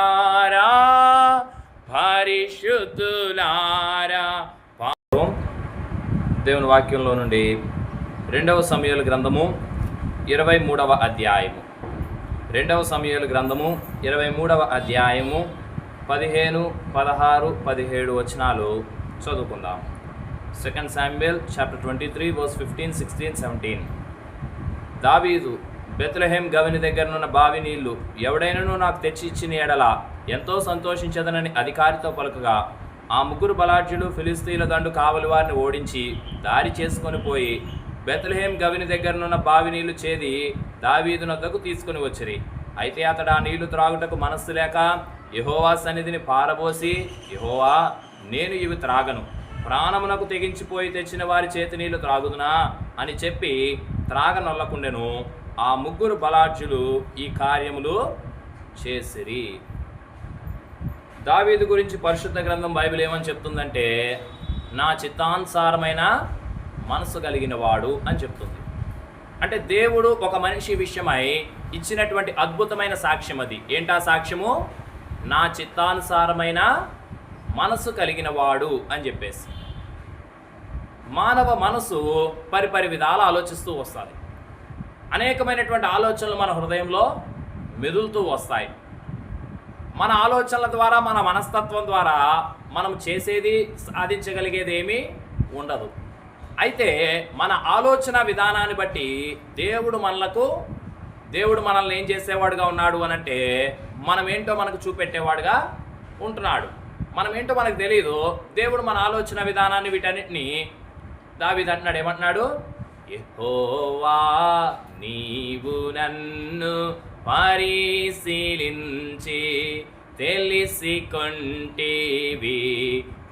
పరిశుద్ధులారా. పరిశుద్ధులారా దేవుని వాక్యంలో నుండి రెండవ సమయాల గ్రంథము ఇరవై మూడవ అధ్యాయము. రెండవ సమయాల గ్రంథము ఇరవై మూడవ అధ్యాయము పదిహేను పదహారు పదిహేడు వచనాలు చదువుకుందాం. Second Samuel chapter twenty three verse fifteen sixteen seventeen దావీదు బెత్లహేం గవిని దగ్గరనున్న బావి నీళ్ళు ఎవడైనను నాకు తెచ్చి ఇచ్చిన ఎడల ఎంతో సంతోషించదనని అధికారితో పలుకగా ఆ ముగ్గురు బలాఢ్యులు ఫిలిస్తీన్ల దండు కావలి వారిని ఓడించి దారి చేసుకొని పోయి బెత్లహేం గవిని దగ్గరనున్న బావి నీళ్ళు చేది దావీదునద్దకు తీసుకుని వచ్చిరి. అయితే అతడు ఆ నీళ్ళు త్రాగుటకు మనస్సు లేక యహోవా సన్నిధిని పారబోసి యహోవా నేను ఇవి త్రాగను. ప్రాణమునకు తెగించిపోయి తెచ్చిన వారి చేతి నీళ్ళు త్రాగుదునా? అని చెప్పి త్రాగనొల్లకుండెను. ఆ ముగ్గురు బలాఢ్యులు ఈ కార్యములు చేసిరి. దావీదు గురించి పరిశుద్ధ గ్రంథం బైబిల్ ఏమని చెప్తుందంటే నా చిత్తానుసారమైన మనసు కలిగిన వాడు అని చెప్తుంది. అంటే దేవుడు ఒక మనిషి విషయమై ఇచ్చినటువంటి అద్భుతమైన సాక్ష్యం అది. ఏంటా సాక్ష్యము? నా చిత్తానుసారమైన మనసు కలిగిన వాడు అని చెప్పేసి. మానవ మనసు పరిపరి విధాలు ఆలోచిస్తూ వస్తుంది. అనేకమైనటువంటి ఆలోచనలు మన హృదయంలో మెదులుతూ వస్తాయి. మన ఆలోచనల ద్వారా మన మనస్తత్వం ద్వారా మనం చేసేది సాధించగలిగేది ఏమీ ఉండదు. అయితే మన ఆలోచన విధానాన్ని బట్టి దేవుడు మనలకు దేవుడు మనల్ని ఏం చేసేవాడుగా ఉన్నాడు అని అంటే మనం ఏంటో మనకు చూపెట్టేవాడుగా ఉంటున్నాడు. మనం ఏంటో మనకు తెలియదు దేవుడు మన ఆలోచన విధానాన్ని వీటన్నిటిని దావిదంటున్నాడు ఏమంటున్నాడు? యెహోవా నీవు నన్ను పరిశీలించి తెలిసి కొంటేవి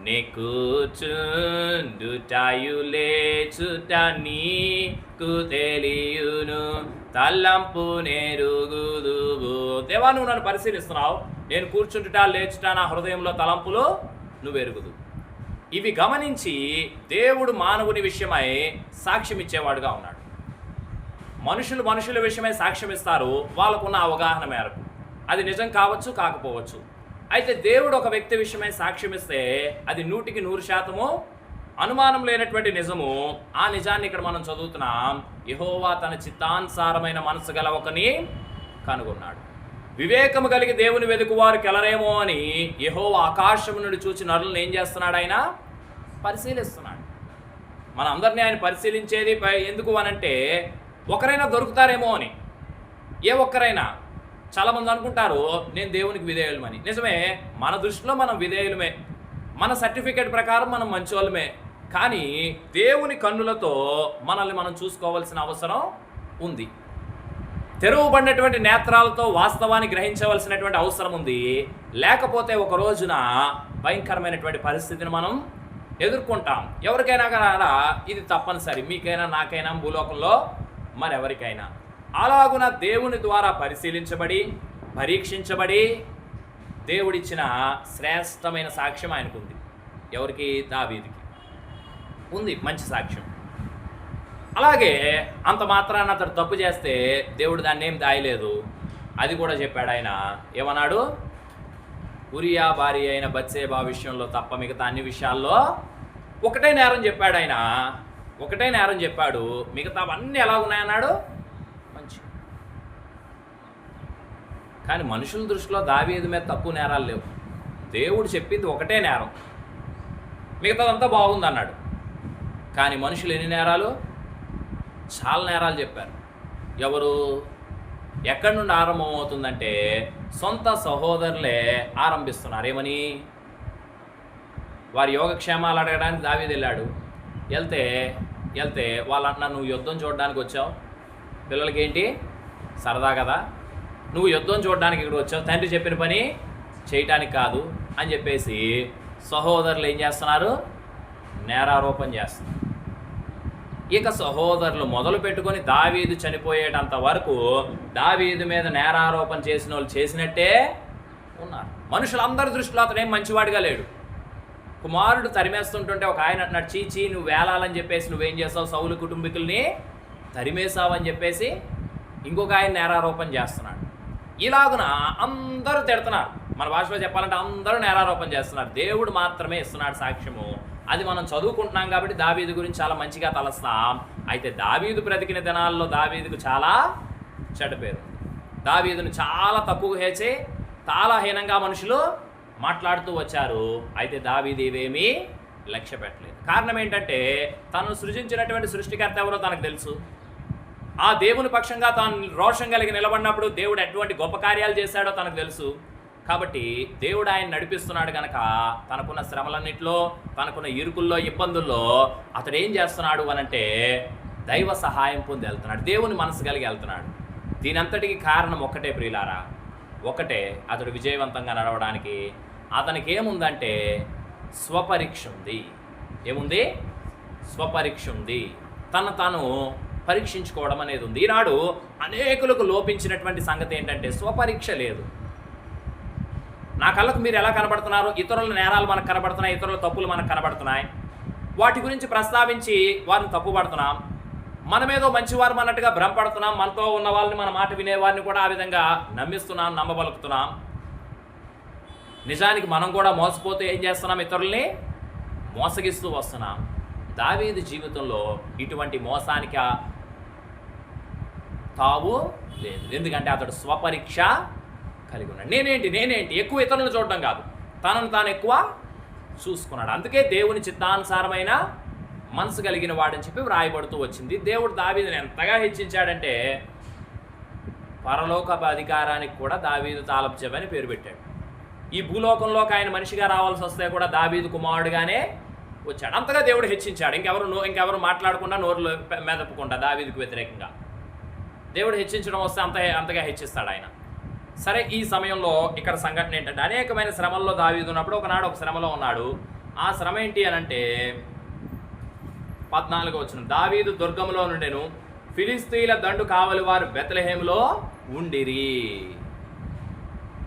నెక్కుచుండుటయు లేచుట నీకు తెలియును. తల్లంపు నెరుగుదువు. దేవా నువ్వు నన్ను పరిశీలిస్తున్నావు. నేను కూర్చుంటుట లేచుట నా హృదయంలో తలంపులు నువ్వు ఎరుగుదు ఇవి గమనించి దేవుడు మానవుని విషయమై సాక్ష్యం ఇచ్చేవాడుగా ఉన్నాడు. మనుషులు మనుషుల విషయమై సాక్ష్యం ఇస్తారు వాళ్ళకున్న అవగాహన మేరకు. అది నిజం కావచ్చు కాకపోవచ్చు. అయితే దేవుడు ఒక వ్యక్తి విషయమై సాక్ష్యం ఇస్తే అది నూటికి నూరు శాతము అనుమానం లేనటువంటి నిజము. ఆ నిజాన్ని ఇక్కడ మనం చదువుతున్నాం. యహోవా తన చిత్తానుసారమైన మనసు గల ఒకని కనుగొన్నాడు. వివేకము కలిగి దేవుని వెతుకువారు కెలరేమో అని యహోవా ఆకాశం నుండి చూచి నరులను ఏం చేస్తున్నాడు ఆయన? పరిశీలిస్తున్నాడు. మన అందరినీ ఆయన పరిశీలించేది ఎందుకు అనంటే ఒకరైనా దొరుకుతారేమో అని. ఏ ఒక్కరైనా. చాలామంది అనుకుంటారు నేను దేవునికి విధేయులమని. నిజమే మన దృష్టిలో మనం విధేయులమే. మన సర్టిఫికేట్ ప్రకారం మనం మంచోళ్ళమే. కానీ దేవుని కన్నులతో మనల్ని మనం చూసుకోవాల్సిన అవసరం ఉంది. తెరవబడినటువంటి నేత్రాలతో వాస్తవాన్ని గ్రహించవలసినటువంటి అవసరం ఉంది. లేకపోతే ఒక రోజున భయంకరమైనటువంటి పరిస్థితిని మనం ఎదుర్కొంటాం. ఎవరికైనా కూడా ఇది తప్పనిసరి. మీకైనా నాకైనా భూలోకంలో మరెవరికైనా. అలాగున దేవుని ద్వారా పరిశీలించబడి పరీక్షించబడి దేవుడిచ్చిన శ్రేష్టమైన సాక్ష్యం ఆయనకుంది. ఎవరికి? దావీదికి. ఉంది మంచి సాక్ష్యం. అలాగే అంత మాత్రాన అతడు తప్పు చేస్తే దేవుడు దాన్ని ఏం దాయలేదు. అది కూడా చెప్పాడు ఆయన. ఏమన్నాడు? ఉరియా భార్య అయిన బత్సేబా విషయంలో తప్ప మిగతా అన్ని విషయాల్లో ఒకటే నేరం చెప్పాడు ఆయన. ఒకటే నేరం చెప్పాడు. మిగతావన్నీ ఎలా ఉన్నాయన్నాడు? మంచి. కానీ మనుషుల దృష్టిలో దావీది మీద తక్కువ నేరాలు లేవు. దేవుడు చెప్పింది ఒకటే నేరం. మిగతాదంతా బాగుంది అన్నాడు కానీ మనుషులు ఎన్ని నేరాలు? చాలా నేరాలు చెప్పారు. ఎవరు? ఎక్కడి నుండి ఆరంభం అవుతుందంటే సొంత సహోదరులే ఆరంభిస్తున్నారు. ఏమని? వారి యోగక్షేమాలు అడగడానికి దావీది వెళ్ళాడు. వెళ్తే వెళ్తే వాళ్ళు అంటున్నారు నువ్వు యుద్ధం చూడడానికి వచ్చావు? పిల్లలకి ఏంటి సరదా కదా. నువ్వు యుద్ధం చూడడానికి ఇక్కడ వచ్చావు. తండ్రి చెప్పిన పని చేయటానికి కాదు అని చెప్పేసి సహోదరులు ఏం చేస్తున్నారు? నేరారోపణ చేస్తున్నారు. ఇక సహోదరులు మొదలు పెట్టుకొని దావీదు చనిపోయేటంత వరకు దావీదు మీద నేరారోపణ చేసిన వాళ్ళు చేసినట్టే ఉన్నారు. మనుషులందరి దృష్టిలో అతడేం మంచివాడిగా లేడు. కుమారుడు తరిమేస్తుంటుంటే ఒక ఆయన అంటున్నాడు చీ నువ్వు వేలాలని చెప్పేసి నువ్వేం చేస్తావు? సౌలు కుటుంబీకుల్ని తరిమేసావని చెప్పేసి ఇంకొక ఆయన నేరారోపణ చేస్తున్నాడు. ఇలాగున అందరూ తిడుతున్నారు. మన భాషలో చెప్పాలంటే అందరూ నేరారోపణ చేస్తున్నారు. దేవుడు మాత్రమే ఇస్తున్నాడు సాక్ష్యము. అది మనం చదువుకుంటున్నాం కాబట్టి దావీదు గురించి చాలా మంచిగా తలస్తాం. అయితే దావీదు బ్రతికిన దినాల్లో దావీదుకు చాలా చెడ్డ పేరు దావీదును చాలా తక్కువ హేచి చాలా హీనంగా మనుషులు మాట్లాడుతూ వచ్చారు. అయితే దావీదు ఇవేమీ లక్ష్య పెట్టలేదు. కారణం ఏంటంటే తను సృజించినటువంటి సృష్టికర్త ఎవరో తనకు తెలుసు. ఆ దేవుని పక్షంగా తాను రోషం కలిగి నిలబడినప్పుడు దేవుడు ఎటువంటి గొప్ప కార్యాలు చేశాడో తనకు తెలుసు. కాబట్టి దేవుడు ఆయన నడిపిస్తున్నాడు కనుక తనకున్న శ్రమలన్నింటిలో తనకున్న ఇరుకుల్లో ఇబ్బందుల్లో అతడు ఏం చేస్తున్నాడు అనంటే దైవ సహాయం పొంది వెళ్తున్నాడు. దేవుని మనసు కలిగి వెళ్తున్నాడు. దీనంతటికి కారణం ఒక్కటే ప్రియులారా. ఒకటే అతడు విజయవంతంగా నడవడానికి. అతనికి ఏముందంటే స్వపరీక్ష ఉంది. ఏముంది? స్వపరీక్ష ఉంది. తను తాను పరీక్షించుకోవడం అనేది ఉంది. ఈనాడు అనేకులకు లోపించినటువంటి సంగతి ఏంటంటే స్వపరీక్ష లేదు. నా కళ్ళకు మీరు ఎలా కనబడుతున్నారు? ఇతరుల నేరాలు మనకు కనబడుతున్నాయి ఇతరుల తప్పులు మనకు కనబడుతున్నాయి. వాటి గురించి ప్రస్తావించి వారిని తప్పుపడుతున్నాం మనమేదో మంచివారు అన్నట్టుగా భ్రమపడుతున్నాం. మనతో ఉన్న వాళ్ళని మన మాట వినేవారిని కూడా ఆ విధంగా నమ్మిస్తున్నాం నమ్మబలుకుతున్నాం. నిజానికి మనం కూడా మోసపోతే ఏం చేస్తున్నాం? ఇతరుల్ని మోసగిస్తూ వస్తున్నాం. దావీదు జీవితంలో ఇటువంటి మోసానికి తావు లేదు. ఎందుకంటే అతడు స్వపరీక్ష కలిగి ఉన్నాడు. నేనేంటి? నేనేంటి? ఎక్కువ ఇతరులను చూడడం కాదు. తనను తాను ఎక్కువ చూసుకున్నాడు. అందుకే దేవుని చిత్తానుసారమైన మనసు కలిగిన వాడని చెప్పి వ్రాయబడుతూ వచ్చింది. దేవుడు దావీదుని ఎంతగా హెచ్చించాడంటే పరలోక అధికారానికి కూడా దావీదు తాలపు అని పేరు పెట్టాడు. ఈ భూలోకంలోకి ఆయన మనిషిగా రావాల్సి వస్తే కూడా దావీదు కుమారుడుగానే వచ్చాడు. అంతగా దేవుడు హెచ్చించాడు. ఇంకెవరు నో ఇంకెవరు మాట్లాడకుండా నోరులో మెదపకుండా దావీదుకు వ్యతిరేకంగా. దేవుడు హెచ్చించడం వస్తే అంత అంతగా హెచ్చిస్తాడు ఆయన. సరే ఈ సమయంలో ఇక్కడ సంఘటన ఏంటంటే అనేకమైన శ్రమల్లో దావీదు ఉన్నప్పుడు ఒకనాడు ఒక శ్రమలో ఉన్నాడు. ఆ శ్రమ ఏంటి అని అంటే పద్నాలుగు వచ్చిన దావీదు దుర్గంలో నుండెను ఫిలిస్తీన్ల దండు కావలి వారు బెతలహేములో ఉండిరి.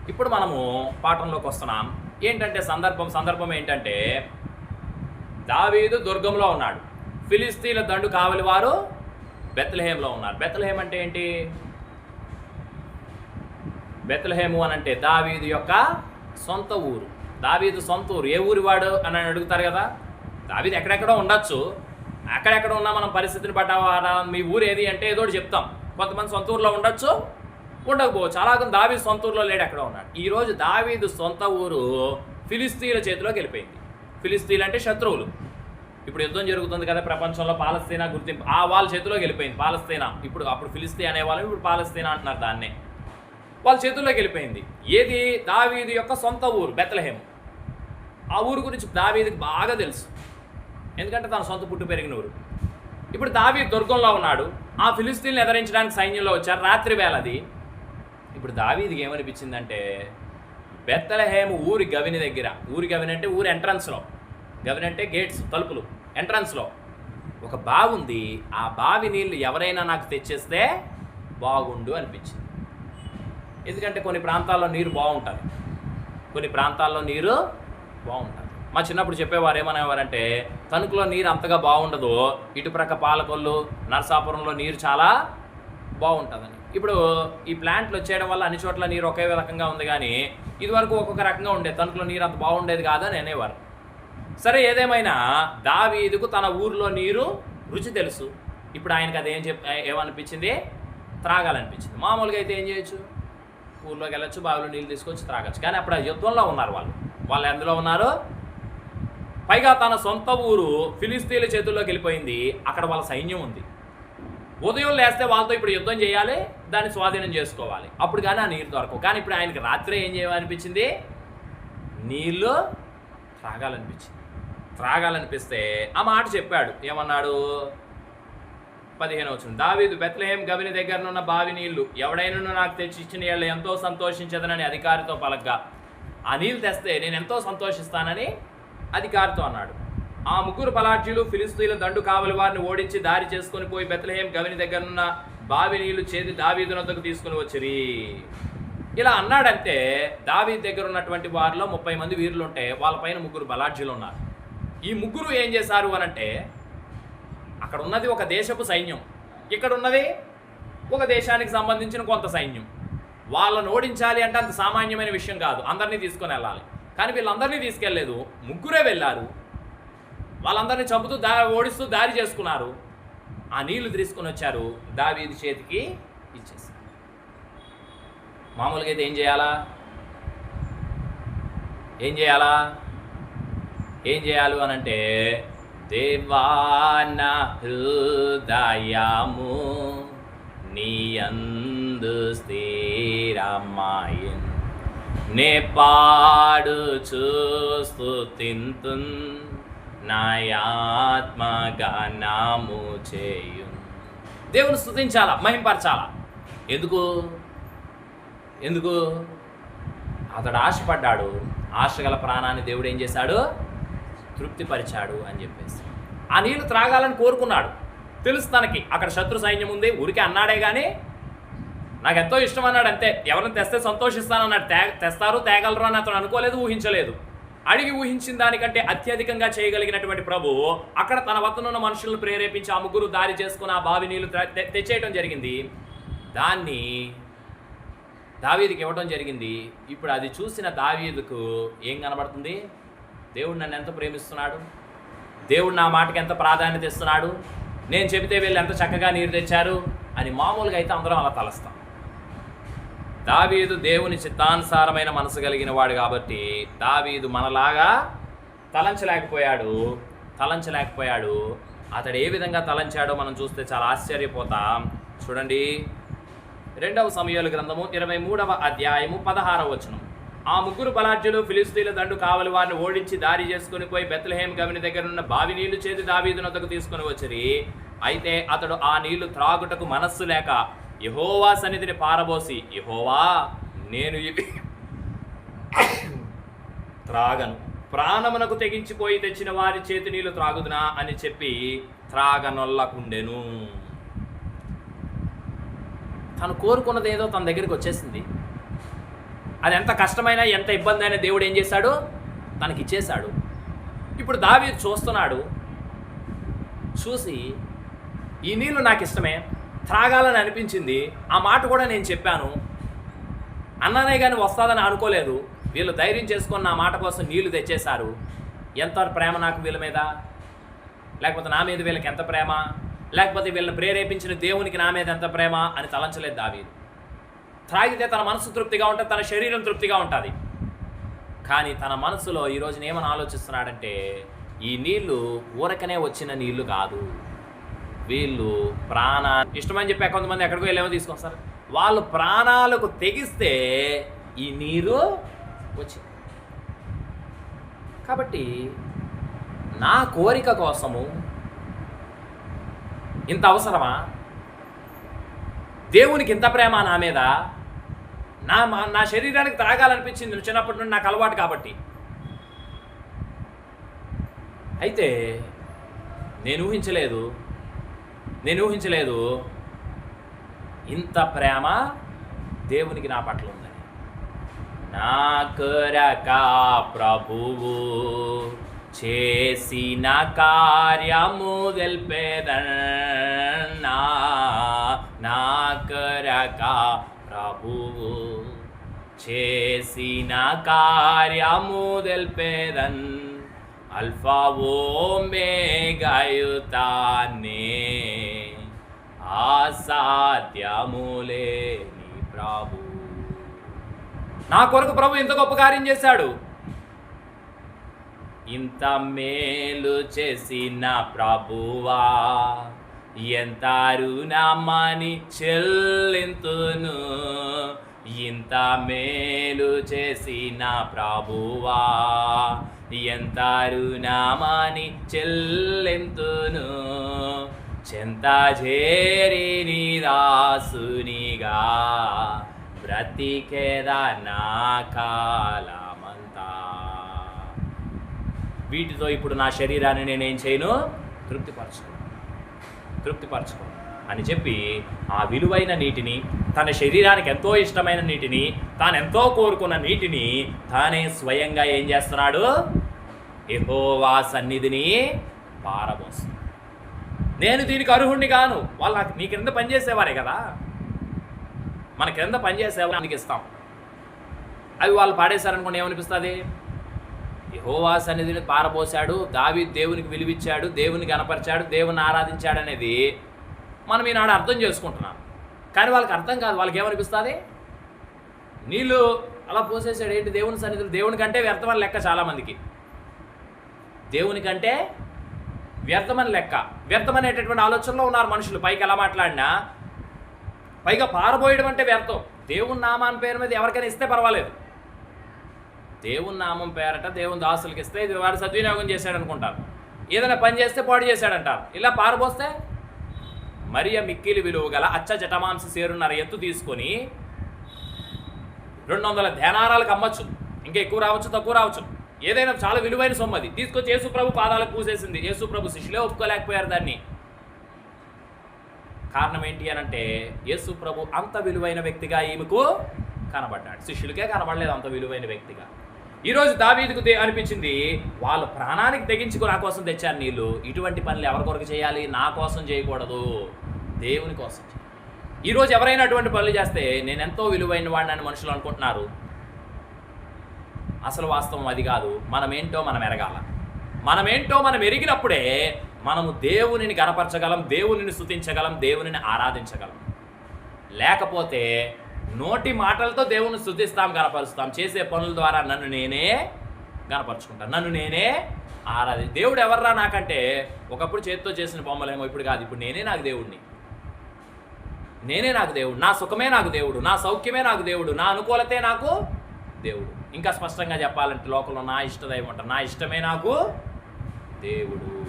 ఇప్పుడు మనము పాఠంలోకి వస్తున్నాం. ఏంటంటే సందర్భం? సందర్భం ఏంటంటే దావీదు దుర్గంలో ఉన్నాడు. ఫిలిస్తీన్ల దండు కావలి వారు బెత్లహేమ్లో ఉన్నారు. బెత్లహేమ్ అంటే ఏంటి? బెత్లహేము అని అంటే దావీదు యొక్క సొంత ఊరు. దావీదు సొంత ఊరు. ఏ ఊరి వాడు అని అడుగుతారు కదా? దావీదు ఎక్కడెక్కడో ఉండొచ్చు. అక్కడెక్కడ ఉన్నా మనం పరిస్థితిని బట్ట మీ ఊరు ఏది అంటే ఏదో ఒకటి చెప్తాం. కొంతమంది సొంత ఊర్లో ఉండొచ్చు ఉండకపోవచ్చు. అలాగే దావీదు సొంత ఊర్లో లేడు ఎక్కడ ఉన్నాడు. ఈరోజు దావీదు సొంత ఊరు ఫిలిస్తీన్ల చేతిలోకి వెళ్ళిపోయింది. ఫిలిస్తీన్లు అంటే శత్రువులు. ఇప్పుడు యుద్ధం జరుగుతుంది కదా ప్రపంచంలో పాలస్తీనా గుర్తింపు. ఆ వాళ్ళ చేతిలోకి వెళ్ళిపోయింది పాలస్తీనా. ఇప్పుడు అప్పుడు ఫిలిస్తీ అనేవాళ్ళు ఇప్పుడు పాలస్తీనా అంటున్నారు దాన్నే. వాళ్ళ చేతుల్లోకి వెళ్ళిపోయింది. ఏది? దావీదు యొక్క సొంత ఊరు బెత్తలహేము ఆ ఊరు గురించి దావీదికి బాగా తెలుసు. ఎందుకంటే తన సొంత పుట్టు పెరిగిన ఊరు. ఇప్పుడు దావీ దుర్గంలో ఉన్నాడు. ఆ ఫిలిస్తీన్లు ఎదరించడానికి సైన్యంలో వచ్చారు. రాత్రి వేళ అది. ఇప్పుడు దావీదికి ఏమనిపించిందంటే బెత్తలహేము ఊరి గవిని దగ్గర. ఊరి గవిని అంటే ఊరి ఎంట్రన్స్లో గవిని అంటే గేట్స్ తలుపులు. ఎంట్రన్స్లో ఒక బావి ఉంది ఆ బావి నీళ్ళు ఎవరైనా నాకు తెచ్చేస్తే బాగుండు అనిపించింది. ఎందుకంటే కొన్ని ప్రాంతాల్లో నీరు బాగుంటుంది. కొన్ని ప్రాంతాల్లో నీరు బాగుంటుంది. మా చిన్నప్పుడు చెప్పేవారు ఏమనేవారంటే తణుకులో నీరు అంతగా బాగుండదు. ఇటుప్రక్క పాలకొల్లు నరసాపురంలో నీరు చాలా బాగుంటుందని. ఇప్పుడు ఈ ప్లాంట్లు వచ్చేయడం వల్ల అన్ని చోట్ల నీరు ఒకే రకంగా ఉంది కానీ ఇదివరకు ఒక్కొక్క రకంగా ఉండేది తణుకులో నీరు అంత బాగుండేది కాదని అనేవారు. సరే ఏదేమైనా దావీదుకు తన ఊర్లో నీరు రుచి తెలుసు. ఇప్పుడు ఆయనకి అదేం చెప్ ఏమనిపించింది? త్రాగాలనిపించింది. మామూలుగా అయితే ఏం చేయొచ్చు? ఊర్లోకి వెళ్ళొచ్చు బావిలో నీళ్ళు తీసుకొచ్చి త్రాగొచ్చు. కానీ అప్పుడు ఆ యుద్ధంలో ఉన్నారు వాళ్ళు. వాళ్ళు ఎందులో ఉన్నారు? పైగా తన సొంత ఊరు ఫిలిస్తీన్ల చేతుల్లోకి వెళ్ళిపోయింది. అక్కడ వాళ్ళ సైన్యం ఉంది. ఉదయం లేస్తే వాళ్ళతో ఇప్పుడు యుద్ధం చేయాలి దాన్ని స్వాధీనం చేసుకోవాలి. అప్పుడు కానీ ఆ నీరు దొరకవు. కానీ ఇప్పుడు ఆయనకి రాత్రి ఏం చేయాలనిపించింది? నీళ్ళు త్రాగాలనిపించింది. త్రాగాలనిపిస్తే ఆ మాట చెప్పాడు. ఏమన్నాడు? పదిహేను వచ్చిన దావీదు బెత్లహేం గవిని దగ్గరనున్న బావి నీళ్ళు ఎవడైనా నాకు తెచ్చి ఇచ్చిన నీళ్ళు ఎంతో సంతోషించదనని అధికారితో పలగ్గా ఆ నీళ్ళు తెస్తే నేను ఎంతో సంతోషిస్తానని అధికారితో అన్నాడు. ఆ ముగ్గురు పలాట్యులు ఫిలిస్తీన్ల దండు కావలి వారిని ఓడించి దారి చేసుకొని పోయి బెత్లహేం గవిని దగ్గరనున్న బావి నీళ్ళు చేతి దావీదునద్దకు తీసుకుని వచ్చిరి. ఇలా అన్నాడంటే దావీ దగ్గర ఉన్నటువంటి వారిలో ముప్పై మంది వీరులు ఉంటే వాళ్ళపైన ముగ్గురు బలాఢ్యులు ఉన్నారు. ఈ ముగ్గురు ఏం చేశారు అనంటే అక్కడ ఉన్నది ఒక దేశపు సైన్యం. ఇక్కడ ఉన్నది ఒక దేశానికి సంబంధించిన కొంత సైన్యం. వాళ్ళని ఓడించాలి అంటే అంత సామాన్యమైన విషయం కాదు. అందరినీ తీసుకొని వెళ్ళాలి. కానీ వీళ్ళందరినీ తీసుకెళ్ళలేదు. ముగ్గురే వెళ్ళారు. వాళ్ళందరినీ చంపుతూ దా ఓడిస్తూ దారి చేసుకున్నారు. ఆ నీళ్ళు తీసుకొని వచ్చారు. దావీది చేతికి ఇచ్చేసారు మామూలుగా అయితే ఏం చేయాలా? ఏం చేయాలా? ఏం చేయాలి అని అంటే దేవాన హృదయము నీ అందు స్థిరమాయిన్ నే పాడు చూస్తూ తింతున్ నాయాత్మగానము చేయు దేవుని స్థుతించాలా మహింపరచాలా? ఎందుకు? ఎందుకు? అతడు ఆశపడ్డాడు. ఆశగల ప్రాణాన్ని దేవుడు ఏం చేశాడు? తృప్తిపరిచాడు అని చెప్పేసి. ఆ నీళ్ళు త్రాగాలని కోరుకున్నాడు. తెలుసు తనకి అక్కడ శత్రు సైన్యం ఉంది ఊరికే అన్నాడే కానీ నాకు ఎంతో ఇష్టం అన్నాడు అంతే. ఎవరిని తెస్తే సంతోషిస్తానన్నాడు. తే తెస్తారు తేగలరు అని అతను అనుకోలేదు ఊహించలేదు. అడిగి ఊహించిన దానికంటే అత్యధికంగా చేయగలిగినటువంటి ప్రభు అక్కడ తన వద్దనున్న మనుషులను ప్రేరేపించి ఆ ముగ్గురు దారి చేసుకుని ఆ బావి నీళ్ళు తె- తెచ్చేయటం జరిగింది. దాన్ని దావీదుకి ఇవ్వటం జరిగింది. ఇప్పుడు అది చూసిన దావీదుకు ఏం కనబడుతుంది? దేవుడు నన్ను ఎంత ప్రేమిస్తున్నాడు? దేవుడు నా మాటకి ఎంత ప్రాధాన్యత ఇస్తున్నాడు? నేను చెబితే వీళ్ళు ఎంత చక్కగా నీరు తెచ్చారు? అని మామూలుగా అయితే అందరం అలా తలస్తాం. దావీదు దేవుని చిత్తానుసారమైన మనసు కలిగిన వాడు కాబట్టి దావీదు మనలాగా తలంచలేకపోయాడు. తలంచలేకపోయాడు. అతడు ఏ విధంగా తలంచాడో మనం చూస్తే చాలా ఆశ్చర్యపోతాం. చూడండి. రెండవ సమయాల గ్రంథము ఇరవై మూడవ అధ్యాయము పదహారవ వచనం. ఆ ముగ్గురు బలాఢ్యులు ఫిలిస్తీన్ల దండు కావలి వారిని ఓడించి దారి చేసుకుని పోయి బెత్లహేమ్ గవిని దగ్గర ఉన్న బావి నీళ్ళు చేతి దావీదునొద్దకు తీసుకుని వచ్చిరి. అయితే అతడు ఆ నీళ్ళు త్రాగుటకు మనస్సు లేక యహోవా సన్నిధిని పారబోసి యహోవా నేను ఇవి త్రాగను. ప్రాణమునకు తెగించిపోయి తెచ్చిన వారి చేతి నీళ్ళు త్రాగుదునా? అని చెప్పి త్రాగనొల్లకుండెను. తను కోరుకున్నది ఏదో తన దగ్గరికి వచ్చేసింది. అది ఎంత కష్టమైనా ఎంత ఇబ్బంది అయినా దేవుడు ఏం చేశాడు? తనకి ఇచ్చేశాడు ఇప్పుడు దావి చూస్తున్నాడు చూసి ఈ నీళ్ళు నాకు ఇష్టమే త్రాగాలని అనిపించింది ఆ మాట కూడా నేను చెప్పాను. అన్నానే కానీ వస్తుందని అనుకోలేదు. వీళ్ళు ధైర్యం చేసుకొని నా మాట కోసం నీళ్ళు తెచ్చేశారు. ఎంత ప్రేమ నాకు వీళ్ళ మీద? లేకపోతే నా మీద వీళ్ళకి ఎంత ప్రేమ? లేకపోతే వీళ్ళని ప్రేరేపించిన దేవునికి నా మీద ఎంత ప్రేమ? అని తలంచలేదు దావీదు. త్రాగితే తన మనసు తృప్తిగా ఉంటుంది తన శరీరం తృప్తిగా ఉంటుంది. కానీ తన మనసులో ఈ రోజున ఏమని ఆలోచిస్తున్నాడంటే ఈ నీళ్ళు ఊరకనే వచ్చిన నీళ్ళు కాదు. వీళ్ళు ప్రాణ ఇష్టమని చెప్పి కొంతమంది ఎక్కడికో వెళ్ళేమో తీసుకొస్తారు. వాళ్ళు ప్రాణాలకు తెగిస్తే ఈ నీరు వచ్చింది. కాబట్టి నా కోరిక కోసము ఇంత అవసరమా? దేవునికి ఇంత ప్రేమ నా మీద? నా మా- నా శరీరానికి త్రాగాలనిపించింది చిన్నప్పటి నుండి నాకు అలవాటు కాబట్టి. అయితే నేను ఊహించలేదు నేను ఊహించలేదు ఇంత ప్రేమ దేవునికి నా పట్ల ఉందని. నా ప్రభువు చేసిన కార్యము తెల్పేదన్నా నా నా చేసిన కార్యము తెల్పేదన్. అల్ఫా ఓమేగయుతానే ఆసాధ్యములే నీ ప్రభు. నా కొరకు ప్రభు ఇంత గొప్ప కార్యం చేశాడు. ఇంత మేలు చేసిన ప్రభువా. ఎంత రుణమని చెల్లింతును. ఇంత మేలు చేసిన ప్రభువా ఎంత రుణమాని చెల్లెంతును. చెంత చేరి నీ దాసునిగా బ్రతికేదా నా కాలమంతా. వీటితో ఇప్పుడు నా శరీరాన్ని నేనేం చేయను? తృప్తిపరచుకో తృప్తిపరచుకో అని చెప్పి ఆ విలువైన నీటిని తన శరీరానికి ఎంతో ఇష్టమైన నీటిని తాను ఎంతో కోరుకున్న నీటిని తానే స్వయంగా ఏం చేస్తున్నాడు? ఎహోవా సన్నిధిని పారబోస్తుంది నేను దీనికి అర్హుణ్ణి కాను. వాళ్ళ నీ కింద పనిచేసేవారే కదా. మన క్రింద పనిచేసే ఇస్తాం. అవి వాళ్ళు పాడేశారనుకోండి ఏమనిపిస్తుంది? యహోవా సన్నిధిని పారబోసాడు దావి దేవునికి విలువిచ్చాడు. దేవుని కనపరిచాడు దేవుని ఆరాధించాడు అనేది మనం ఈనాడు అర్థం చేసుకుంటున్నాం. కానీ వాళ్ళకి అర్థం కాదు వాళ్ళకి ఏమనిపిస్తుంది నీళ్ళు అలా పోసేసాడు ఏంటి దేవుని సన్నిధిలో? దేవుని కంటే వ్యర్థమని లెక్క చాలామందికి. దేవుని కంటే వ్యర్థమని లెక్క. వ్యర్థమనేటటువంటి ఆలోచనలో ఉన్నారు మనుషులు. పైకి ఎలా మాట్లాడినా? పైగా పారబోయడం అంటే వ్యర్థం. దేవుని నామాని పేరు మీద ఎవరికైనా ఇస్తే పర్వాలేదు. దేవుని నామం పేరట దేవుని దాసులకి ఇస్తే ఇది వాడు సద్వినియోగం చేశాడు అనుకుంటారు ఏదైనా పని చేస్తే పాడు చేశాడంటారు. ఇలా పారబోస్తే మరియ మిక్కిలి విలువ గల అచ్చ జటమాంస సేరున్నర ఎత్తు తీసుకొని రెండు వందల ధ్యానారాలకు అమ్మచ్చు. ఇంకా ఎక్కువ రావచ్చు తక్కువ రావచ్చు. ఏదైనా చాలా విలువైన సొమ్మది తీసుకొచ్చి యేసుప్రభు పాదాలకు పూసేసింది. యేసుప్రభు శిష్యులే ఒప్పుకోలేకపోయారు దాన్ని. కారణం ఏంటి అని అంటే యేసుప్రభు అంత విలువైన వ్యక్తిగా ఈమెకు కనబడ్డాడు. శిష్యులకే కనబడలేదు అంత విలువైన వ్యక్తిగా. ఈరోజు దావీదుకు అనిపించింది వాళ్ళ ప్రాణానికి తెగించుకు నా కోసం తెచ్చారు నీళ్ళు. ఇటువంటి పనులు ఎవరి కొరకు చేయాలి? నా కోసం చేయకూడదు. దేవుని కోసం ఈరోజు ఎవరైనా అటువంటి పనులు చేస్తే నేను ఎంతో విలువైన వాడిని అని మనుషులు అనుకుంటున్నారు. అసలు వాస్తవం అది కాదు. మనమేంటో మనం ఎరగాల. మనమేంటో మనం ఎరిగినప్పుడే మనము దేవునిని గనపరచగలం దేవునిని స్థుతించగలం దేవునిని ఆరాధించగలం. లేకపోతే నోటి మాటలతో దేవుని శుద్ధిస్తాం గనపరుస్తాం. చేసే పనుల ద్వారా నన్ను నేనే గనపరుచుకుంటాను నన్ను నేనే ఆరాధి. దేవుడు ఎవర్రా నాకంటే? ఒకప్పుడు చేతితో చేసిన బొమ్మలేమో ఇప్పుడు కాదు. ఇప్పుడు నేనే నాకు దేవుడిని నేనే నాకు దేవుడు. నా సుఖమే నాకు దేవుడు. నా సౌఖ్యమే నాకు దేవుడు. నా అనుకూలతే నాకు దేవుడు. ఇంకా స్పష్టంగా చెప్పాలంటే లోకంలో నా ఇష్టదైవం అంటారు నా ఇష్టమే నాకు దేవుడు.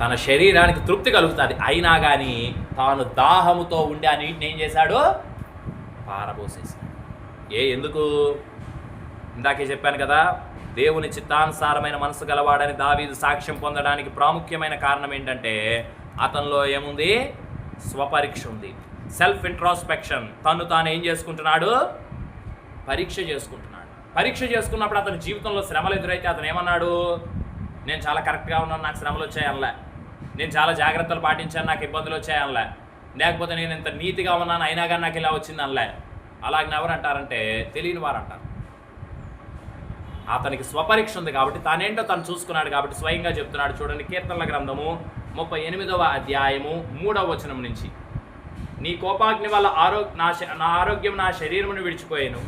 తన శరీరానికి తృప్తి కలుగుతుంది. అయినా కానీ తాను దాహముతో ఉండి ఆ నీటిని ఏం చేశాడు? పారబోసేసాడు ఏ ఎందుకు? ఇందాకే చెప్పాను కదా దేవుని చిత్తానుసారమైన మనసు గలవాడని దావీదు సాక్ష్యం పొందడానికి ప్రాముఖ్యమైన కారణం ఏంటంటే అతనిలో ఏముంది? స్వపరీక్ష ఉంది. సెల్ఫ్ ఇంట్రాస్పెక్షన్ తను తాను ఏం చేసుకుంటున్నాడు? పరీక్ష చేసుకుంటున్నాడు. పరీక్ష చేసుకున్నప్పుడు అతని జీవితంలో శ్రమలు ఎదురైతే అతను ఏమన్నాడు? నేను చాలా కరెక్ట్గా ఉన్నాను నాకు శ్రమలు వచ్చాయనలే నేను చాలా జాగ్రత్తలు పాటించాను నాకు ఇబ్బందులు వచ్చాయనలే లేకపోతే నేను ఇంత నీతిగా ఉన్నాను అయినా కానీ నాకు ఇలా వచ్చింది అనలే. అలాగే ఎవరు అంటారంటే తెలియని వారు అంటారు. అతనికి స్వపరీక్ష ఉంది కాబట్టి తానేంటో తను చూసుకున్నాడు కాబట్టి స్వయంగా చెప్తున్నాడు. చూడండి కీర్తనల గ్రంథము ముప్పై ఎనిమిదవ అధ్యాయము మూడవ వచనం నుంచి. నీ కోపాగ్ని వల్ల ఆరో నా నా ఆరోగ్యం నా శరీరమును విడిచిపోయాను.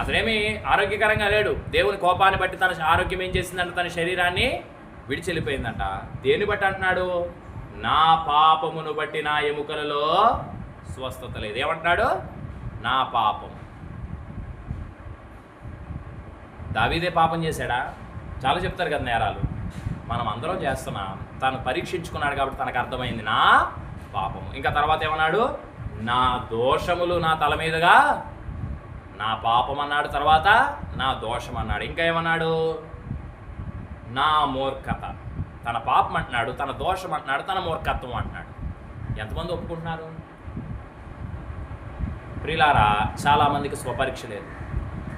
అతనేమి ఆరోగ్యకరంగా లేడు. దేవుని కోపాన్ని బట్టి తన ఆరోగ్యం ఏం చేసిందంటే తన శరీరాన్ని విడిచెళ్ళిపోయిందంట దేన్ని బట్టి అంటున్నాడు? నా పాపమును బట్టి నా ఎముకలలో స్వస్థత లేదు. ఏమంటున్నాడు? నా పాపం దావీదే పాపం చేశాడా? చాలా చెప్తారు కదా నేరాలు. మనం అందరం చేస్తున్నాం. తను పరీక్షించుకున్నాడు కాబట్టి తనకు అర్థమైంది నా పాపం ఇంకా తర్వాత ఏమన్నాడు? నా దోషములు నా తల మీదుగా నా పాపం అన్నాడు తర్వాత నా దోషం అన్నాడు ఇంకా ఏమన్నాడు? నా మూర్ఖత తన పాపం అంటున్నాడు తన దోషం అంటున్నాడు తన మూర్ఖత్వం అంటున్నాడు. ఎంతమంది ఒప్పుకుంటున్నారు? ప్రిలారా చాలామందికి స్వపరీక్ష లేదు.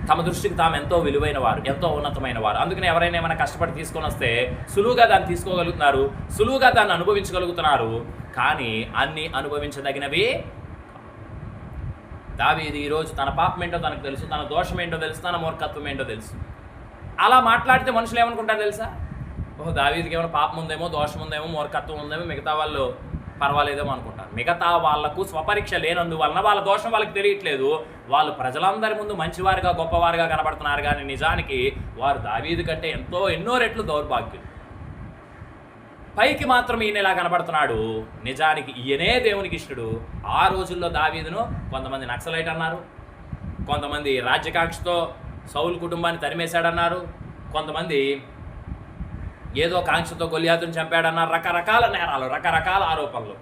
తమ దృష్టికి తాము ఎంతో విలువైన వారు ఎంతో ఉన్నతమైన వారు. అందుకని ఎవరైనా ఏమైనా కష్టపడి తీసుకొని వస్తే సులువుగా దాన్ని తీసుకోగలుగుతున్నారు సులువుగా దాన్ని అనుభవించగలుగుతున్నారు. కానీ అన్ని అనుభవించదగినవి దావీది ఈరోజు తన పాపం ఏంటో తనకు తెలుసు తన దోషం ఏంటో తెలుసు తన మూర్ఖత్వం ఏంటో తెలుసు. అలా మాట్లాడితే మనుషులు ఏమనుకుంటారు తెలుసా? ఓహో దావీదికి ఏమైనా పాపం ఉందేమో దోషం ఉందేమో మూర్ఖత్వం ఉందేమో మిగతా వాళ్ళు పర్వాలేదేమో అనుకుంటారు. మిగతా వాళ్ళకు స్వపరీక్ష లేనందువలన వాళ్ళ దోషం వాళ్ళకి తెలియట్లేదు. వాళ్ళు ప్రజలందరి ముందు మంచివారుగా గొప్పవారుగా కనబడుతున్నారు కానీ నిజానికి వారు దావీదు కంటే ఎంతో ఎన్నో రెట్లు దౌర్భాగ్యులు. పైకి మాత్రం ఈయన ఇలా కనబడుతున్నాడు. నిజానికి ఈయనే దేవునికి ఇష్టడు. ఆ రోజుల్లో దావీదును కొంతమంది నక్సలైట్ అన్నారు. కొంతమంది రాజ్యకాంక్షతో సౌలు కుటుంబాన్ని తరిమేశాడన్నారు. కొంతమంది ఏదో కాంక్షతో గొలియాతుని చంపాడన్నారు. రకరకాల నేరాలు రకరకాల ఆరోపణలు.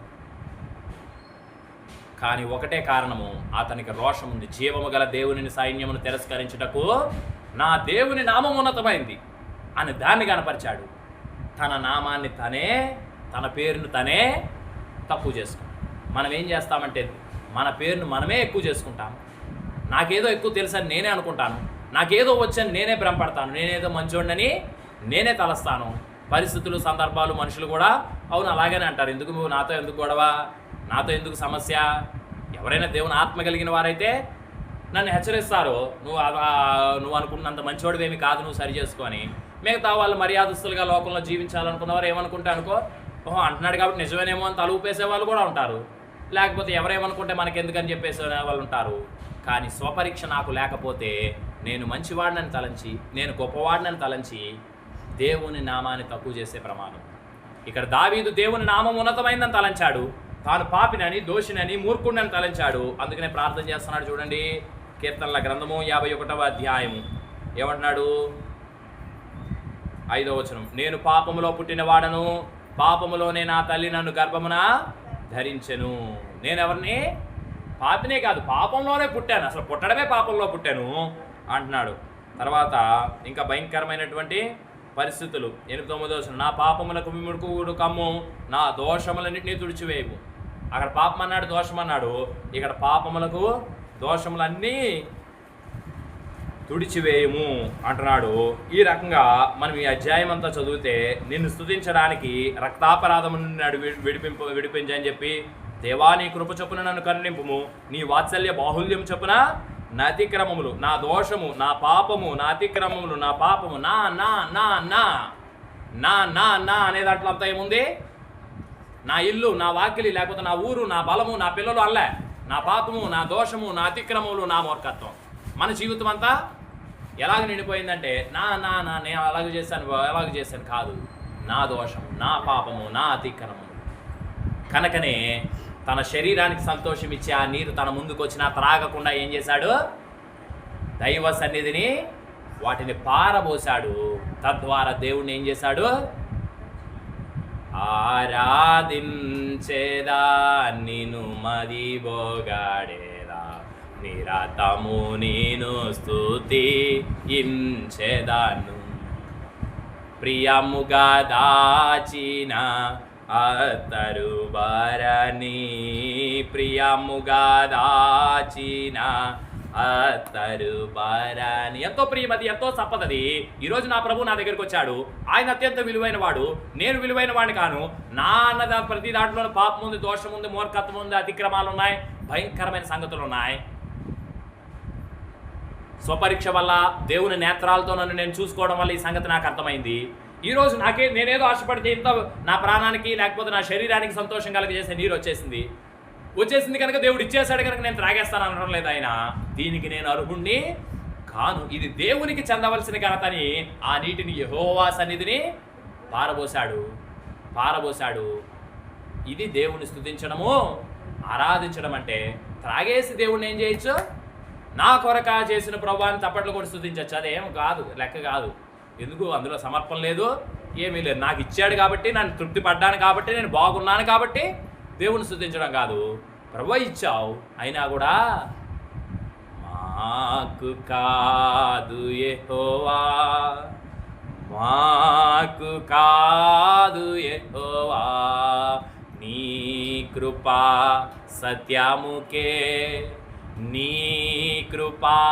కానీ ఒకటే కారణము అతనికి రోషం ఉంది. జీవము గల దేవుని సైన్యమును తిరస్కరించుటకు నా దేవుని నామం ఉన్నతమైంది అని దాన్ని కనపరిచాడు తన నామాన్ని తనే తన పేరును తనే తక్కువ చేసుకుంటాం మనం ఏం చేస్తామంటే మన పేరును మనమే ఎక్కువ చేసుకుంటాం. నాకేదో ఎక్కువ తెలుసని నేనే అనుకుంటాను. నాకేదో వచ్చని నేనే భ్రమపడతాను. నేనేదో మంచోడినని నేనే తలస్తాను. పరిస్థితులు సందర్భాలు మనుషులు కూడా అవును అలాగనే అంటారు. ఎందుకు నువ్వు నాతో ఎందుకు గొడవ? నాతో ఎందుకు సమస్య? ఎవరైనా దేవుని ఆత్మ కలిగిన వారైతే నన్ను హెచ్చరిస్తారు. నువ్వు నువ్వు అనుకున్నంత మంచివాడివేమి కాదు నువ్వు సరి చేసుకొని. మిగతా వాళ్ళు మర్యాదస్తులుగా లోకంలో జీవించాలనుకున్నవారు ఏమనుకుంటే అనుకో ఓహో అంటున్నాడు కాబట్టి నిజమేనేమో అని తల ఊపేసే వాళ్ళు కూడా ఉంటారు. లేకపోతే ఎవరేమనుకుంటే మనకెందుకని చెప్పేసే వాళ్ళు ఉంటారు. కానీ స్వపరీక్ష నాకు లేకపోతే నేను మంచివాడినని తలంచి నేను గొప్పవాడినని తలంచి దేవుని నామాన్ని తక్కువ చేసే ప్రమాదం ఇక్కడ దావీదు దేవుని నామం ఉన్నతమైందని తలంచాడు. తాను పాపినని దోషినని మూర్ఖుడిని తలంచాడు. అందుకనే ప్రార్థన చేస్తున్నాడు చూడండి. కీర్తనల గ్రంథము యాభై ఒకటవ అధ్యాయము. ఏమంటున్నాడు? ఐదో వచనం. నేను పాపములో పుట్టిన వాడను పాపములోనే నా తల్లి నన్ను గర్భమున ధరించెను. నేను ఎవరిని పాపినే కాదు పాపంలోనే పుట్టాను. అసలు పుట్టడమే పాపంలో పుట్టాను. అంటున్నాడు. తర్వాత ఇంకా భయంకరమైనటువంటి పరిస్థితులు. ఎనిమిది తొమ్మిదో నా పాపములకు విముడుకుడు కమ్ము నా దోషములన్నింటినీ తుడిచివేయము అక్కడ పాపం అన్నాడు దోషం అన్నాడు ఇక్కడ పాపములకు దోషములన్నీ తుడిచివేయము అంటున్నాడు. ఈ రకంగా మనం ఈ అధ్యాయం అంతా చదివితే నిన్ను స్తుతించడానికి రక్తాపరాధము నుండి విడి- విడిపింపు విడిపించని చెప్పి దేవా నీ కృప చొప్పున నన్ను కరుణింపుము. నీ వాత్సల్య బాహుల్యం చొప్పున నా అతిక్రమములు నా దోషము నా పాపము నా అతిక్రమములు నా పాపము నా నా నా నా నా నా నా అనే దాంట్లో అంతా ఏముంది? నా ఇల్లు నా వాకిలి లేకపోతే నా ఊరు నా బలము నా పిల్లలు అల్లే. నా పాపము నా దోషము నా అతిక్రమములు నా మూర్ఖత్వం. మన జీవితం అంతా ఎలాగ నిండిపోయిందంటే నా నా నా నేను అలాగ చేశాను ఎలాగ చేశాను కాదు. నా దోషము నా పాపము నా అతిక్రమము. కనుకనే తన శరీరానికి సంతోషం ఇచ్చి ఆ నీరు తన ముందుకు వచ్చినా త్రాగకుండా ఏం చేశాడు? దైవ సన్నిధిని వాటిని పారబోశాడు తద్వారా దేవుణ్ణి ఏం చేశాడు? ఆరాధించేదా నిను మది బోగాడేదా నిరతము నేను స్థుతి ఇంచేదాను ప్రియముగా దాచిన అతరు బరని ప్రియముగా దాచిన అతరు బరని. ఎంతో ప్రియమది ఎంతో సంపదది ఈరోజు నా ప్రభు నా దగ్గరికి వచ్చాడు. ఆయన అత్యంత విలువైన వాడు నేను విలువైన వాడిని కాను. నా అన్నద ప్రతి దాంట్లో పాపం ఉంది దోషం ఉంది మూర్ఖత్వం ఉంది అతిక్రమాలు ఉన్నాయి భయంకరమైన సంగతులు ఉన్నాయి. స్వపరీక్ష వల్ల దేవుని నేత్రాలతో నన్ను నేను చూసుకోవడం వల్ల ఈ సంగతి నాకు అర్థమైంది. ఈరోజు నాకే నేనేదో ఆశపడితే ఇంత నా ప్రాణానికి లేకపోతే నా శరీరానికి సంతోషం కలగజేసే నీరు వచ్చేసింది. వచ్చేసింది కనుక దేవుడు ఇచ్చేసాడు కనుక నేను త్రాగేస్తాను అనడం లేదు ఆయన. దీనికి నేను అర్హుణ్ణి కాను. ఇది దేవునికి చెందవలసిన ఘనతని ఆ నీటిని యహోవా సన్నిధిని పారబోశాడు. పారబోశాడు. ఇది దేవుని స్థుతించడము ఆరాధించడం అంటే త్రాగేసి దేవుణ్ణి ఏం చేయొచ్చు? నా కొరక చేసిన ప్రభావాన్ని తప్పట్లు కూడా స్థుతించవచ్చు అదేం కాదు లెక్క కాదు. ఎందుకు అందులో సమర్పణ లేదు? ఏమీ లేదు. నాకు ఇచ్చాడు కాబట్టి నన్ను తృప్తి పడ్డాను కాబట్టి నేను బాగున్నాను కాబట్టి దేవుని స్థుతించడం కాదు. ప్రభు ఇచ్చావు. అయినా కూడా మాకు కాదు యెహోవా. మాకు కాదు యెహోవా. నీ కృపా సత్యముకే. నీ కృపా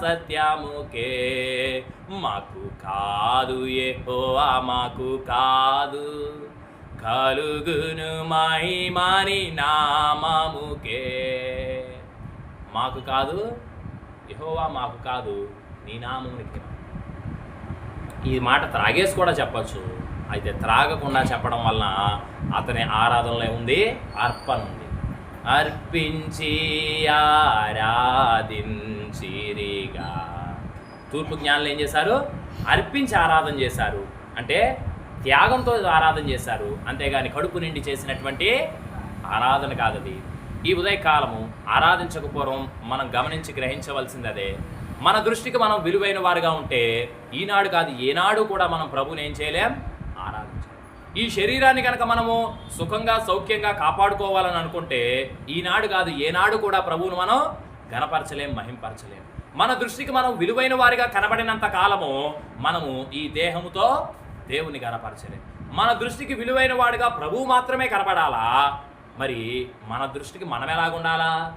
సత్యముకే. మాకు కాదు ఏహోవా మాకు కాదు. కలుగును మహిమని నామముకే. మాకు కాదు ఎహోవా మాకు కాదు నీ నామమునికి. ఈ మాట త్రాగేసి కూడా చెప్పచ్చు. అయితే త్రాగకుండా చెప్పడం వలన అతని ఆరాధనలో ఉంది అర్పణ ఉంది. అర్పించి ఆరాధించిరిగా. తూర్పు జ్ఞానులు ఏం చేశారు? అర్పించి ఆరాధన చేశారు. అంటే త్యాగంతో ఆరాధన చేశారు. అంతేగాని కడుపు నిండి చేసినటువంటి ఆరాధన కాదది ఈ ఉదయకాలము ఆరాధించక పూర్వం మనం గమనించి గ్రహించవలసింది అదే మన దృష్టికి మనం విలువైన వారుగా ఉంటే ఈనాడు కాదు ఏనాడు కూడా మనం ప్రభుని ఏం చేయలేం? ఆరాధించాలి. ఈ శరీరాన్ని కనుక మనము సుఖంగా సౌఖ్యంగా కాపాడుకోవాలని అనుకుంటే ఈనాడు కాదు ఏనాడు కూడా ప్రభువును మనం గనపరచలేం మహింపరచలేం. మన దృష్టికి మనం విలువైన వారిగా కనబడినంత కాలము మనము ఈ దేహముతో దేవుని గనపరచలేం. మన దృష్టికి విలువైన వాడిగా ప్రభువు మాత్రమే కనపడాలా? మరి మన దృష్టికి మనం ఎలాగుండాలా?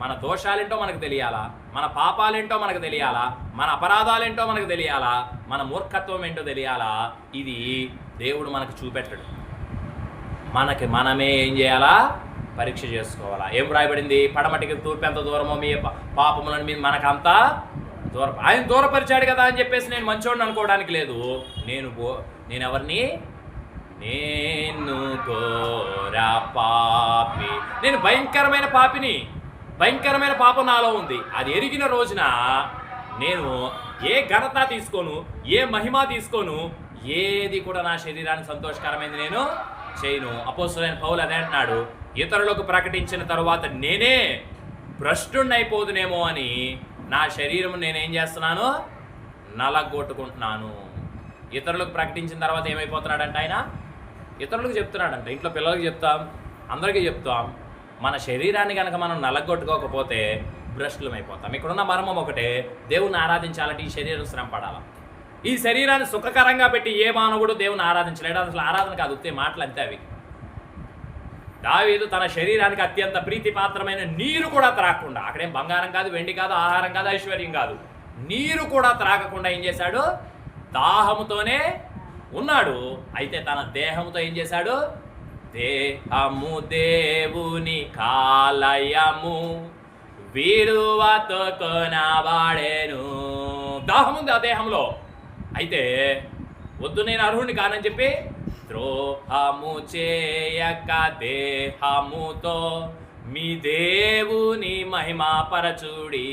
మన దోషాలేంటో మనకు తెలియాలా? మన పాపాలేంటో మనకు తెలియాలా? మన అపరాధాలేంటో మనకు తెలియాలా? మన మూర్ఖత్వం ఏంటో తెలియాలా? ఇది దేవుడు మనకు చూపెట్టడు. మనకి మనమే ఏం చేయాలా? పరీక్ష చేసుకోవాలా? ఏం రాయబడింది? పడమటికి తూర్పు ఎంత దూరమో మీ పాపములను మీ మనకంతా దూర ఆయన దూరపరిచాడు కదా అని చెప్పేసి నేను మంచోడిని అనుకోవడానికి లేదు. నేను బో- నేను ఎవరిని నేను ఘోర పాపి. నేను భయంకరమైన పాపిని. భయంకరమైన పాపం నాలో ఉంది. అది ఎరిగిన రోజున నేను ఏ ఘనత తీసుకోను ఏ మహిమ తీసుకోను ఏది కూడా నా శరీరానికి సంతోషకరమైంది నేను చేయను. అపోసులైన పౌలు అదే అంటున్నాడు. ఇతరులకు ప్రకటించిన తరువాత నేనే భ్రష్టుణ్ణైపోదునేమో అని నా శరీరం నేనేం చేస్తున్నాను? నలగొట్టుకుంటున్నాను. ఇతరులకు ప్రకటించిన తర్వాత ఏమైపోతున్నాడంట ఆయన? ఇతరులకు చెప్తున్నాడంట. ఇంట్లో పిల్లలకు చెప్తాం అందరికీ చెప్తాం. మన శరీరాన్ని కనుక మనం నలగొట్టుకోకపోతే భ్రష్టులం అయిపోతాం ఇక్కడున్న మర్మం ఒకటే దేవుని ఆరాధించాలంటే ఈ శరీరం శ్రమ పడాలి. ఈ శరీరాన్ని సుఖకరంగా పెట్టి ఏ మానవుడు దేవుని ఆరాధించలేడు? అసలు ఆరాధన కాదు ఉత్తే మాటలు అంతే అవి. దావీదు తన శరీరానికి అత్యంత ప్రీతిపాత్రమైన నీరు కూడా త్రాగకుండా అక్కడేం బంగారం కాదు వెండి కాదు ఆహారం కాదు ఐశ్వర్యం కాదు నీరు కూడా త్రాగకుండా ఏం చేశాడు? దాహముతోనే ఉన్నాడు. అయితే తన దేహముతో ఏం చేశాడు? దేహము దేవుని కాలయము విలువతో కొనవాడేను. దాహముంది ఆ దేహంలో. అయితే వద్దు నేను అర్హుడిని కానని చెప్పి ద్రోహము చేయక దేహముతో మీ దేవుని మహిమాపరచుడి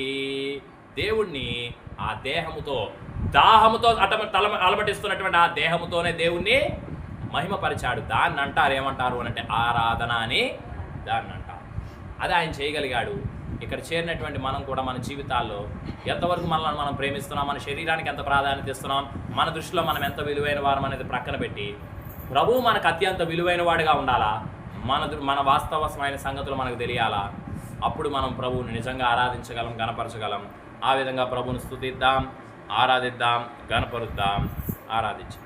దేవుణ్ణి ఆ దేహముతో దాహముతో అట తల అలమటిస్తున్నటువంటి ఆ దేహముతోనే దేవుణ్ణి మహిమపరిచాడు. దాన్ని అంటారు ఏమంటారు అని అంటే ఆరాధన అని దాన్ని అంటారు. అది ఆయన చేయగలిగాడు. ఇక్కడ చేరినటువంటి మనం కూడా మన జీవితాల్లో ఎంతవరకు మనల్ని మనం ప్రేమిస్తున్నాం మన శరీరానికి ఎంత ప్రాధాన్యత ఇస్తున్నాం మన దృష్టిలో మనం ఎంత విలువైన వారం అనేది ప్రక్కన పెట్టి ప్రభువు మనకు అత్యంత విలువైన వాడిగా ఉండాలా? మన మన వాస్తవమైన సంగతులు మనకు తెలియాలా? అప్పుడు మనం ప్రభువుని నిజంగా ఆరాధించగలం గణపరచగలం. ఆ విధంగా ప్రభువుని స్థుతిద్దాం ఆరాధిద్దాం గణపరుద్దాం ఆరాధించాం